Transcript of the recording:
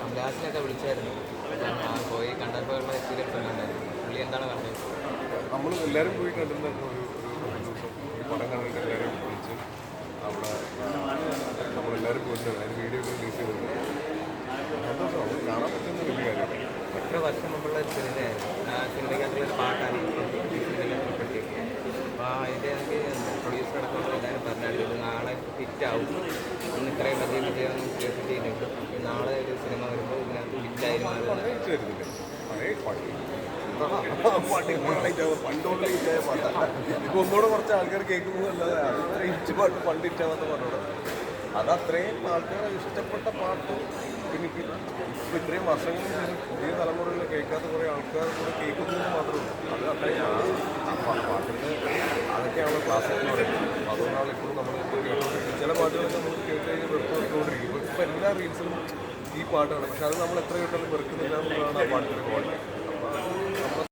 കമലഹാസനൊക്കെ വിളിച്ചായിരുന്നു. പോയി കണ്ടപ്പോഴുള്ള എക്സ്പീരിയൻസ് ഉണ്ടായിരുന്നു പുള്ളി എന്താണ് പറഞ്ഞത്? നമ്മൾ എല്ലാവരും പോയി കണ്ടിട്ടുണ്ടായിരുന്നു ഒരു ദിവസം പടം കണ്ടിട്ട് എല്ലാവരും വിളിച്ച് അവിടെ നമ്മളെല്ലാവരും പോയിട്ടുണ്ട് അതിന് വീഡിയോ ഒക്കെ റിലീസ് ചെയ്തിട്ടുണ്ട് സന്തോഷം അത് കാണാൻ പറ്റുന്ന വലിയ കാര്യമാണ്. എത്ര വർഷം മുമ്പുള്ള ഒരു സിനിമയായിരുന്നു ആ സിനിമയ്ക്കകത്തുള്ള ഒരു പാട്ടാണ് ഉൾപ്പെടുത്തിയിരിക്കുന്നത്. അപ്പോൾ അതിന്റെ എനിക്ക് പ്രൊഡ്യൂസർ അടക്കമുള്ള എല്ലാവരും പറഞ്ഞാൽ ഇത് നാളെ ഹിറ്റാവും ഇന്ന് ഇത്രയും വലിയ വിജയമൊന്നും കേട്ടിട്ടില്ല നാളെ ഒരു സിനിമ വരുമ്പോൾ ഇതിനകത്ത് ഹിറ്റായി മാറുന്നത് പഴയ ഹിറ്റ് വരുന്നില്ലേ പഴയ പാട്ട്. പാട്ട്. ഇപ്പോഴാണ് പണ്ടോട് ഹിറ്റായ പാട്ടാണ് ഇപ്പൊ ഒന്നുകൂടെ കുറച്ച് ആൾക്കാർ കേൾക്കുന്നതല്ലാതെ അത്ര ഹിറ്റ് പാട്ട് പണ്ട് ഹിറ്റാവാത്ത പാട്ടോടെ. അത് അത്രയും ആൾക്കാർ ഇഷ്ടപ്പെട്ട പാട്ട്. പിന്നെ ഇപ്പൊ ഇത്രയും വർഷങ്ങൾക്ക് ശേഷം പുതിയ തലമുറയിൽ കേൾക്കാത്ത കുറേ ആൾക്കാർ കൂടെ കേൾക്കുന്നത് മാത്രമേ അത് അത്രയും പാട്ടിന്റെ അതൊക്കെയാണ് ക്ലാസ്സിൽ എന്ന് പറയുന്നത്. അതുകൊണ്ടാണ് ഇപ്പോഴും നമ്മൾ കേട്ടുകൊണ്ടിരിക്കുന്നത് ചില പാട്ടുകളൊക്കെ നമ്മൾ കേട്ട് കഴിഞ്ഞ് വെറുത്തുകൊണ്ടിരിക്കും ഇപ്പം ഇപ്പൊ എല്ലാ റീൽസിലും ഈ പാട്ടാണ്. പക്ഷെ അത് നമ്മൾ എത്ര കേട്ടാലും വെറുക്കുന്നില്ല എന്നുള്ളതാണ് ആ പാട്ടിന്റെ ക്വാളിറ്റി